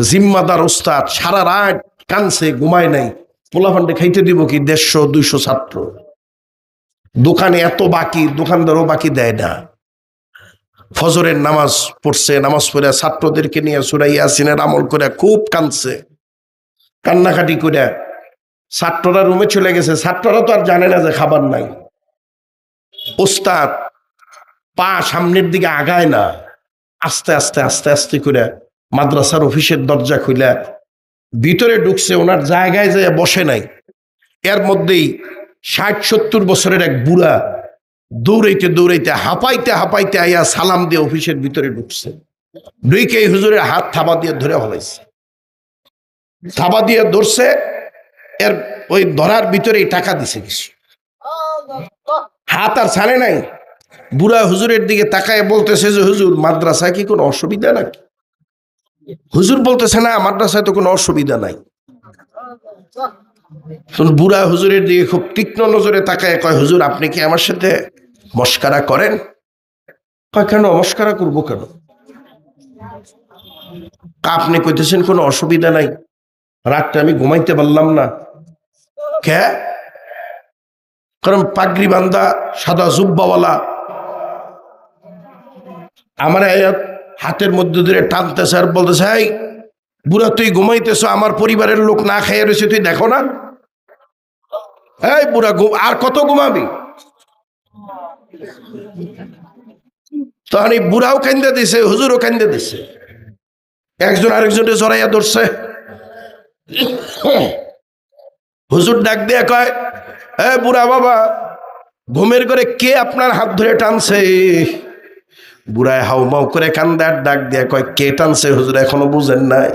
জিম্মাদার ওস্তাদ, সারা রাত কানছে ঘুমায় নাই। পোলাফান্ডে খাইতে দিব কি? দেড়শো, দুইশো ছাত্র। দোকানে এত বাকি, দোকানদারও বাকি দেয় না। ফজরের নামাজ পড়ছে, নামাজ পড়ে ছাত্রদেরকে নিয়ে সুরাই আসিনের আমল করে খুব কাঁদছে। কান্নাকাটি করে ছাত্ররা রুমে চলে গেছে। ছাত্ররা তো আর জানে না যে খাবার নাই। ওস্তাদ পা সামনের দিকে আগায় না। আস্তে আস্তে আস্তে আস্তে করে মাদ্রাসার অফিসের দরজা খুলে ভিতরে ঢুকছে, ওনার জায়গায় যায় বসে নাই। এর মধ্যেই ষাট, সত্তর বছরের এক বুড়া দৌড়াইতে দৌড়াইতে, হাঁপাইতে হাঁপাইতে আইয়া সালাম দিয়ে অফিসের ভিতরে ঢুকছে। ঢুকে এই হুজুরের হাত থাবা দিয়ে ধরে হলাইছে থাবা দিয়ে ধরছে, এর ওই ধরার ভিতরেই টাকা দিছে কিছু। হাত আর ছাড়ে নাই। বুড়া হুজুরের দিকে তাকায় বলতেছে যে, হুজুর, মাদ্রাসায় কি কোনো অসুবিধা নাকি? হুজুর বলতেছে, না, মাদ্রাসায় তো কোনো অসুবিধা নাই। বুড়া হুজুরের দিকে খুব তীক্ষ্ণ নজরে তাকায়, কয়, হুজুর, আপনি কি আমার সাথে মস্কারা করেন? কয়, কেন, মস্কারা করব কেন? আপনি কইতেছেন, কোনো অসুবিধা নাই। রাতটা আমি ঘুমাইতে পারলাম না। কে? কারণ পাগড়ি বান্দা, সাদা জুব্বাওয়ালা। আমার হাতের মধ্যে ধরে টানতেছে আর বলতেছে, এই বুড়া, তুই ঘুমাইতেছ, আমার পরিবারের লোক না খাইয়ে রয়েছে, তুই দেখো না। এই বুড়া, ঘুম, আর কত ঘুমাবি? তখন এই বুড়াও কান্দে দিছে, হুজুরও কান্দে দিছে। একজন আরেকজনকে জড়াইয়া ধরছে। হুজুর ডাক দিয়ে কয় এ বুড়া বাবা, ঘুমের করে কে আপনার হাত ধরে টানছে? বুড়ায় হাউ মাউ করে কান্দার ডাক দিয়ে কয়, কে টানছে? হুজুর এখনও বুঝেন নাই।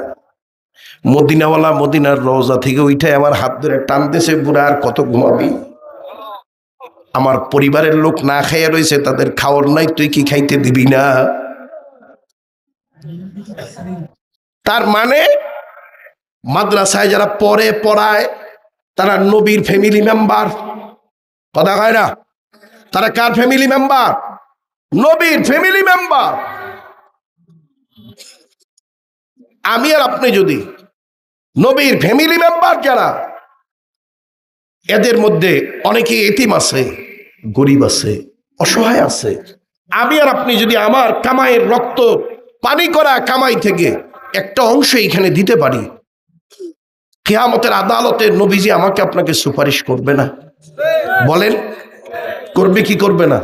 মদিনাওয়ালা মদিনার রওজা থেকে উঠে আমার হাত ধরে টানতেছে, বুড়া, আর কত ঘুমাবি? আমার পরিবারের লোক না খাইয়া রয়েছে, তাদের খাওয়ার নাই, তুই কি খাইতে দিবি না? তার মানে মাদ্রাসায় যারা পড়ে, পড়ায়, তারা নবীর ফ্যামিলি মেম্বার কথা কয় না? তারা কার ফ্যামিলি মেম্বার নবীর ফ্যামিলি মেম্বার আমি আর আপনি যদি নবীর ফ্যামিলি মেম্বার যারা, এদের মধ্যে অনেকে এতিম আছে, গরিব আছে, অসহায় আছে, আমি আর আপনি যদি আমার কামাইয়ের রক্ত, পানি করা কামাই থেকে একটা অংশ এখানে দিতে পারি, কেয়ামতের আদালতে নবীজি আমাকে আপনাকে সুপারিশ করবে না। বলেন, করবে কি করবে না?